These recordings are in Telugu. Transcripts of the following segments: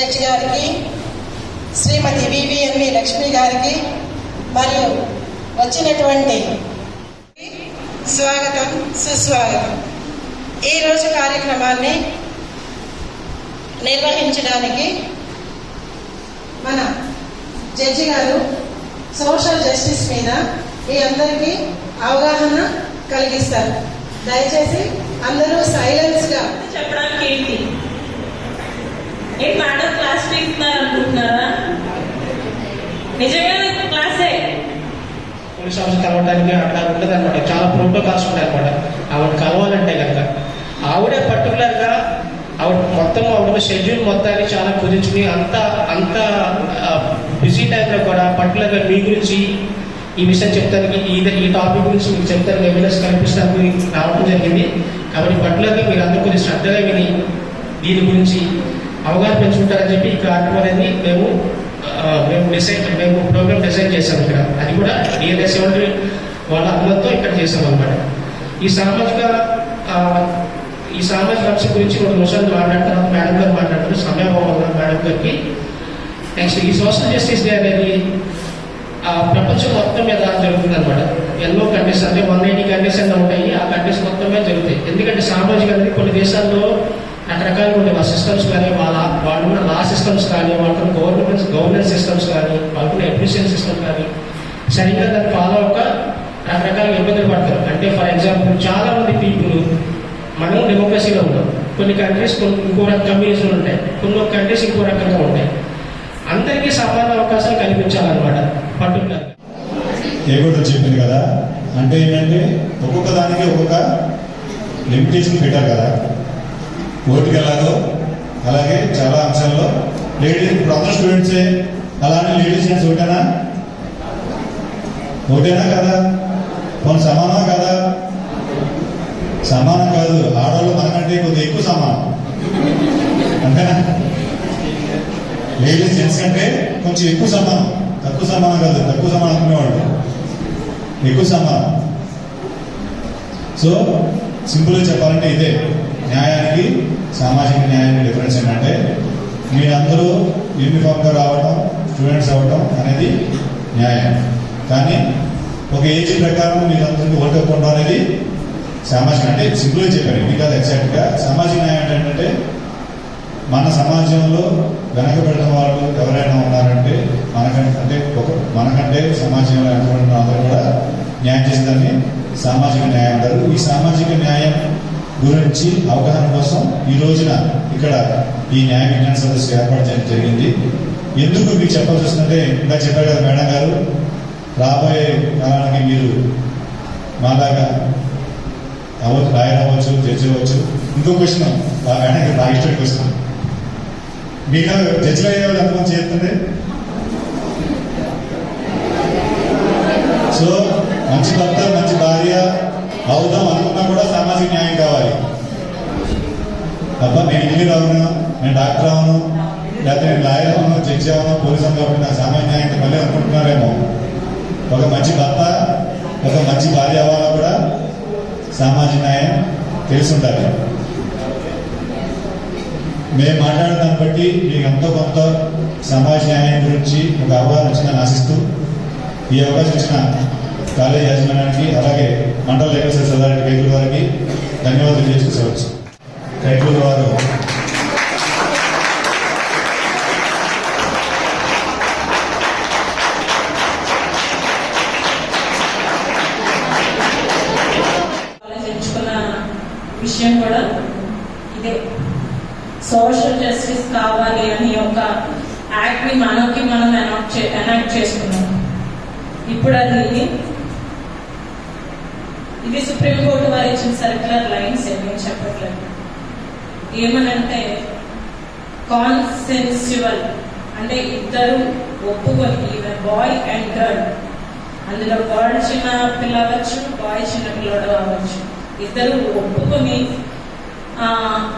గారికి శ్రీమతి వివిఎన్వి లక్ష్మి గారికి మరియు వచ్చినటువంటి స్వాగతం సుస్వాగతం. ఈరోజు కార్యక్రమాన్ని నిర్వహించడానికి మన జడ్జి గారు సోషల్ జస్టిస్ మీద మీ అందరికీ అవగాహన కలిగిస్తారు. దయచేసి అందరూ సైలెన్స్గా చెప్పడానికి ఏంటి? ఏంటి మేడం క్లాస్ పీకుతున్నారు అనుకుంటున్నారా? నిజంగా క్లాసే పోలీస్ ఆఫీసర్ కలవడానికి అట్లా ఉండదు అనమాట చాలా ప్రోటోకాల్స్ ఉంటాయి అనమాట ఆవిడ కలవాలంటే కనుక ఆవిడే పర్టికులర్గా ఆవిడ మొత్తం ఆవిడ షెడ్యూల్ మొత్తాన్ని చాలా కుదించుకుని అంత అంత బిజీ టైంలో కూడా పర్టికులర్గా మీ గురించి ఈ విషయం చెప్తానికి ఈ ఈ టాపిక్ గురించి మీకు చెప్తానికి ఎవిడెన్స్ కల్పించడానికి రావడం జరిగింది. కాబట్టి పర్టికులర్గా మీరు అందరూ కొంచెం శ్రద్ధగా విని దీని గురించి అవగాహన పెంచుకుంటారని చెప్పి ఈ కార్యక్రమం అనేది మేము మేము డిసైడ్ మేము ప్రోగ్రామ్ డిజైన్ చేశాం ఇక్కడ. అది కూడా డిఎన్ఎస్ వాళ్ళ అనుమతితో ఇక్కడ చేసాం అనమాట ఈ సామాజిక ఈ సామాజిక అంశం గురించి రెండు నిమిషాలు మాట్లాడతారు మేడం గారు మాట్లాడుతున్నారు. సమయభావం మేడం గారికి. నెక్స్ట్ ఈ సోషల్ జస్టిస్ డే అనేది ఆ ప్రపంచం మొత్తం మీద జరుగుతుంది అనమాట ఎన్నో కంట్రీస్ అంటే వన్ ఎయిటీ కంట్రీస్ అన్నీ ఉంటాయి. ఆ కంట్రీస్ మొత్తం మీద జరుగుతాయి. ఎందుకంటే సామాజిక అనేది కొన్ని దేశాల్లో రకరకాలుగా ఉండే వాళ్ళ సిస్టమ్స్ కానీ వాళ్ళ వాళ్ళున్న లా సిస్టమ్స్ కానీ వాళ్ళకున్న గవర్నమెంట్ గవర్నెన్స్ సిస్టమ్స్ కానీ వాళ్ళకున్న ఎడ్యుకేషన్ సిస్టమ్ కానీ సరిగ్గా దాన్ని ఫాలో అవ్వక రకరకాల ఇబ్బందులు పడతారు. అంటే ఫర్ ఎగ్జాంపుల్ చాలా మంది పీపుల్ మనం డెమోక్రసీలో ఉంటాం కొన్ని కంట్రీస్ కొన్ని ఇంకో రకం కమ్యూనిజంలు ఉంటాయి. కొన్ని కంట్రీస్ ఇంకో రకంగా ఉంటాయి. అందరికీ సమాన అవకాశాలు కల్పించాలన్నమాట. పర్టికులర్ ఏ కూడా చెప్పింది కదా? అంటే ఏంటంటే ఒక్కొక్క దానికి ఒక్కొక్క లిమిటేషన్ పెట్టారు కదా. ఓటుకి ఎలాగో అలాగే చాలా అంశాల్లో లేడీస్ ఇప్పుడు అందరూ స్టూడెంట్సే. అలానే లేడీస్ స్టూడెంట్స్ ఒకటేనా? ఒకటేనా కదా? కొన్ని సమానమా కదా? సమానం కాదు. ఆడవాళ్ళు మనకంటే కొద్దిగా ఎక్కువ సమానం. అంతేనా? లేడీస్ జెంట్స్ కంటే కొంచెం ఎక్కువ సమానం. తక్కువ సమానం కాదు. తక్కువ సమానం అనుకునేవాళ్ళు. ఎక్కువ సమానం. సో సింపుల్గా చెప్పాలంటే ఇదే. న్యాయానికి సామాజిక న్యాయానికి డిఫరెన్స్ ఏంటంటే మీరందరూ యూనిఫామ్గా రావడం స్టూడెంట్స్ అవ్వడం అనేది న్యాయం. కానీ ఒక ఏజ్ ప్రకారం మీరందరికీ ఓటు ఇవ్వడం అనేది సామాజిక అంటే సింపుల్గా చెప్పాను ఇది కాదు ఎగ్జాక్ట్గా సామాజిక న్యాయం ఏంటంటే మన సమాజంలో వెనకబడిన వాళ్ళు ఎవరైనా ఉన్నారంటే మనకంటే అంటే ఒక మనకంటే సమాజంలో వెనకబడిన అందరూ కూడా న్యాయం చేసిందని సామాజిక న్యాయం అంటారు. ఈ సామాజిక న్యాయం గురించి అవగాహన కోసం ఈ రోజున ఇక్కడ ఈ న్యాయ విజ్ఞాన సదస్సు ఏర్పాటు చేయడం జరిగింది. ఎందుకు మీకు చెప్పాల్సి వస్తుందంటే ఇంకా చెప్పారు కదా మేడం గారు రాబోయే కాలానికి మీరు మాలాగా అవ్వచ్చు లాయర్ అవ్వచ్చు జడ్జి అవ్వచ్చు ఇంకో క్వశ్చన్ మేడం బాగా ఇష్టం క్వశ్చన్ మీకు జడ్జిలో అయ్యే వాళ్ళు అనుభవం చేస్తుంది సో మంచి భర్త మంచి భార్య అవుదాం అనుకున్నా కూడా సామాజిక న్యాయం కావాలి అబ్బా నేను ఇంజనీర్ అవును నేను డాక్టర్ అవును లేకపోతే నేను లాయర్ అవును జడ్జి అవును పోలీసు అవును కాబట్టి నాకు సామాజిక న్యాయం మళ్ళీ అనుకుంటున్నారేమో. ఒక మంచి భర్త ఒక మంచి భార్య అవ్వాలా కూడా సామాజిక న్యాయం తెలిసి ఉండాలి మేము మాట్లాడిన దాన్ని బట్టి మీకు ఎంతో కొంత సమాజ న్యాయం గురించి ఒక అవగాహన వచ్చిందని ఆశిస్తూ ఈ అవకాశం ఇచ్చిన కాలేజ్ యాజమాన్యానికి అలాగే మండల లేఖ సర్వీస్ అథారిటీ వారికి ధన్యవాదాలు తెలియజేసుకోవచ్చు కైకూరు వారు యాక్ట్ని మనకి మనం ఎనాక్ట్ చే ఎనాక్ట్ చేసుకున్నాం. ఇప్పుడు అది ఇది సుప్రీంకోర్టు వారు ఇచ్చిన సర్క్యులర్ లైన్స్ ఏమీ చెప్పట్లేదు. ఏమనంటే కాన్సెన్సువల్ అంటే ఇద్దరు ఒప్పుకొని ఈవెన్ బాయ్ అండ్ గర్ల్ అందులో గర్ల్ చిన్న పిల్ల అవ్వచ్చు బాయ్ చిన్న పిల్లడు అవ్వచ్చు. ఇద్దరు ఒప్పుకొని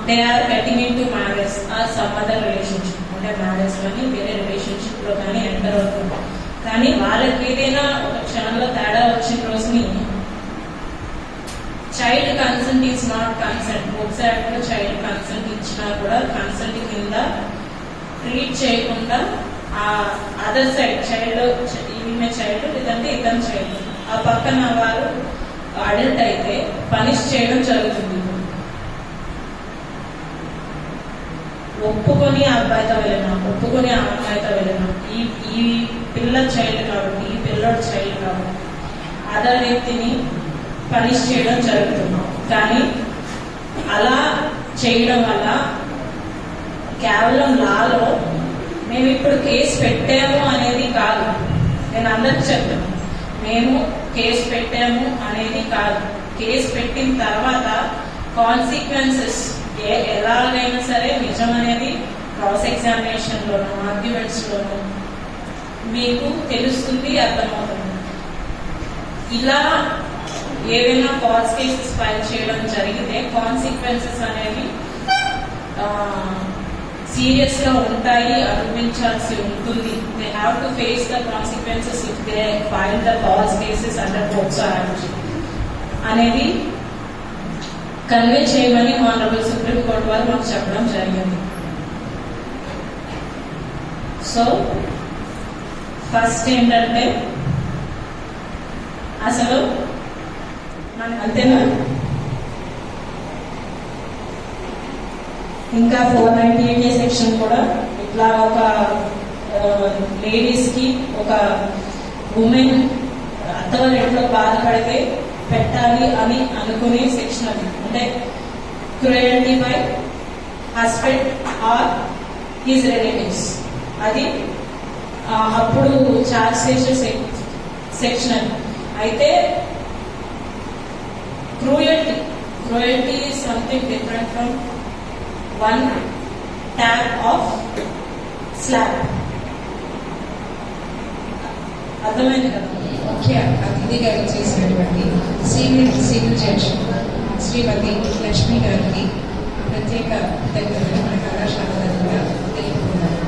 they are getting into marriage or some other relationship అంటే మ్యారేజ్ కానీ వేరే రిలేషన్షిప్లో కానీ ఎంటర్ అవుతుంది కానీ వాళ్ళకి ఏదైనా ఒక క్షణంలో తేడా వచ్చిన రోజుని child consent is not consent books యాక్ట్లో చైల్డ్ కన్సెంట్ ఇచ్చినా కూడా కన్సెంట్ కింద ట్రీట్ చేయకుండా ఆ అదర్ సైడ్ చైల్డ్ ఈమె చైల్డ్ లేదంటే ఇతను చైల్డ్ ఆ పక్కన వారు అడల్ట్ అయితే పనిష్ చేయడం జరుగుతుంది. ఒప్పుకొని ఆ అబ్బాయితో వెళ్ళినా ఒప్పుకొని ఆ అమ్మాయితో వెళ్ళినా. ఈ ఈ పిల్ల చైల్డ్ కాబట్టి ఈ పిల్లడు చైల్డ్ కాబట్టి అదర్ వ్యక్తిని పనిష్ చేయడం జరుగుతున్నాం కానీ అలా చేయడం వల్ల కేవలం లాలో మేము ఇప్పుడు కేసు పెట్టాము అనేది కాదు. నేను అందరికి చెప్తాను మేము కేసు పెట్టాము అనేది కాదు. కేసు పెట్టిన తర్వాత కాన్సిక్వెన్సెస్ ఎలాగైనా సరే నిజం అనేది క్రాస్ ఎగ్జామినేషన్ లోను ఆర్గ్యుమెంట్స్ లోను మీకు తెలుస్తుంది అర్థమవుతుంది. ఇలా ఏవైనా ఫాల్స్ కేసెస్ ఫైల్ చేయడం జరిగితే కాన్సిక్వెన్సెస్ అనేవి సీరియస్గా ఉంటాయి అనుభవించాల్సి ఉంటుంది. They have to face the consequences if they file the false cases under POCSO అనేది కన్వే చేయమని ఆనరబుల్ సుప్రీం కోర్టు వారు మాకు చెప్పడం జరిగింది. సో ఫస్ట్ ఏంటంటే అసలు మన అంతేనా? ఇంకా ఫోర్ నైన్టీ ఎయిట్ సెక్షన్ కూడా ఇట్లా ఒక లేడీస్కి ఒక ఉమెన్ అత్తవారింట్లో బాధపడితే పెట్టాలి అని అనుకునే సెక్షన్ అది. అంటే cruelty by husband or his relatives అది అప్పుడు చార్జ్ చేసే సెక్షన్ అది. అయితే cruelty cruelty is something different from one tap of slap అర్థమైంది కదా? అర్థం అతిథిగా చేసినటువంటి senior civil judge Shrimati Lakshmi గారికి ప్రత్యేక కృతజ్ఞతలు మన కళాశాల తరఫున తెలుపుకున్నారు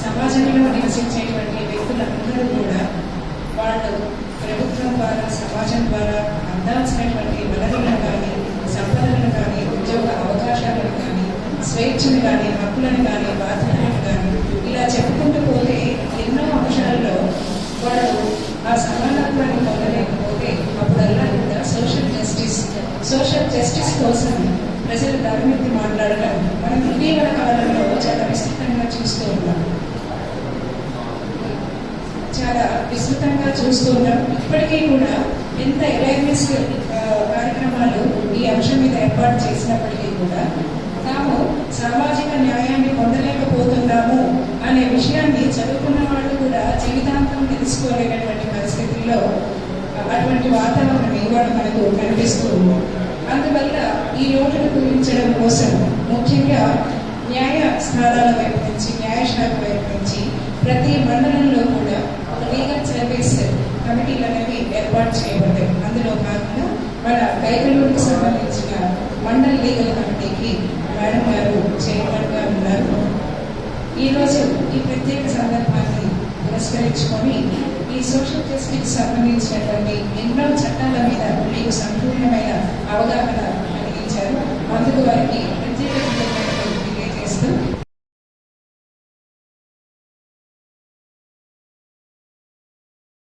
సమాజంలో నివసించేటువంటి వ్యక్తులందరూ కూడా వాళ్ళు ప్రభుత్వం ద్వారా సమాజం ద్వారా అందాల్సినటువంటి వనరులను కానీ సంపదలను కానీ ఉద్యోగ అవకాశాలను కానీ స్వేచ్ఛను కానీ హక్కులను కానీ బాధ్యత కానీ ఇలా చెప్పుకుంటూ పోతే ఎన్నో అంశాల్లో వాళ్ళు ఆ సమానత్వాన్ని పొందలేకపోతే అప్పుడల్లా కూడా సోషల్ జస్టిస్ సోషల్ జస్టిస్ కోసం ప్రజలు మాట్లాడటం. మాట్లాడడం మనం ఇటీవల కాలంలో చాలా విస్తృతంగా చూస్తూ ఉన్నాం. చాలా విస్తృతంగా చూస్తూ ఉన్నాం. ఇప్పటికీ కూడా ఎంత అవేర్నెస్ కార్యక్రమాలు ఈ అంశం మీద ఏర్పాటు చేసినప్పటికీ కూడా తాము సామాజిక న్యాయాన్ని పొందలేకపోతున్నాము అనే విషయాన్ని చదువుకున్న వాళ్ళు కూడా జీవితాంతం తెలుసుకోలేనటువంటి పరిస్థితుల్లో అటువంటి వాతావరణం ఇవ్వడం మనకు కనిపిస్తూ ఉంది అందువల్ల ఈ రోజును గురించడం కోసం ముఖ్యంగా న్యాయ స్థానాల వైపు నుంచి న్యాయశాఖ వైపు నుంచి ప్రతి మండలంలో కూడా ఒక లీగల్ సర్వీస్ కమిటీలు అనేవి ఏర్పాటు చేయబడ్డాయి. అందులో భాగంగా మన కైకలూరుకు సంబంధించిన మండల్ లీగల్ కమిటీకి మేడం గారు చైర్మన్గా ఉన్నారు. ఈరోజు ఈ ప్రత్యేక సందర్భాన్ని పురస్కరించుకొని ఈ సోషల్ జస్టిస్ సంబంధించినటువంటి ఎన్నో చట్టాల మీద మీకు సంపూర్ణమైన అవగాహన బంధువులకి ప్రత్యేక చేస్తూ